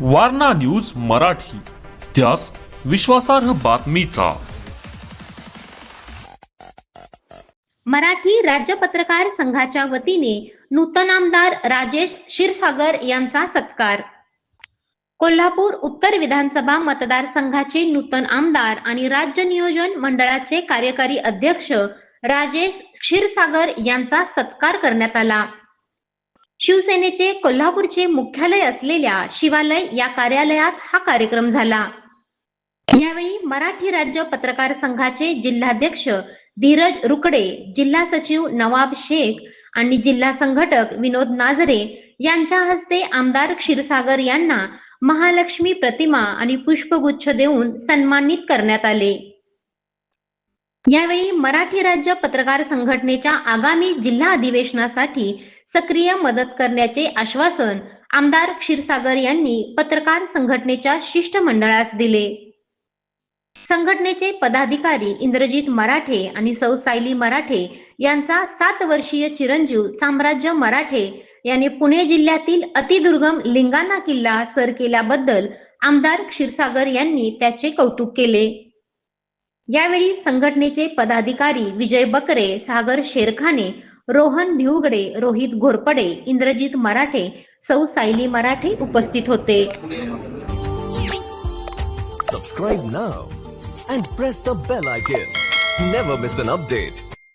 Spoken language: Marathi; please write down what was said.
वारणा न्यूज मराठी. त्यास विश्वासार्ह बातमीचा. मराठी राज्य पत्रकार संघाच्या वतीने नूतन आमदार राजेश क्षीरसागर यांचा सत्कार. कोल्हापूर उत्तर विधानसभा मतदारसंघाचे नूतन आमदार आणि राज्य नियोजन मंडळाचे कार्यकारी अध्यक्ष राजेश क्षीरसागर यांचा सत्कार करण्यात आला. शिवसेनेचे कोल्हापूरचे मुख्यालय असलेल्या शिवालय या कार्यालयात हा कार्यक्रम झाला. यावेळी मराठी राज्य पत्रकार संघाचे जिल्हाध्यक्ष धीरज रुकडे जिल्हा सचिव नवाब शेख आणि जिल्हा संघटक विनोद नाझरे यांच्या हस्ते आमदार क्षीरसागर यांना महालक्ष्मी प्रतिमा आणि पुष्पगुच्छ देऊन सन्मानित करण्यात आले. यावेळी मराठी राज्य पत्रकार संघटनेच्या आगामी जिल्हा अधिवेशनासाठी सक्रिय मदत करण्याचे आश्वासन आमदार क्षीरसागर यांनी पत्रकार संघटनेच्या शिष्टमंडळास दिले. संघटनेचे पदाधिकारी इंद्रजित मराठे आणि सौ सायली मराठे यांचा सात वर्षीय चिरंजीव साम्राज्य मराठे याने पुणे जिल्ह्यातील अतिदुर्गम लिंगाणा किल्ला सर केल्याबद्दल आमदार क्षीरसागर यांनी त्याचे कौतुक केले. यावेळी संघटनेचे पदाधिकारी विजय बकरे सागर शेरखाने रोहन भिवगडे रोहित घोरपडे इंद्रजीत मराठे सौ सायली मराठे उपस्थित होते. सबस्क्राईब ना and press the bell I can never miss an update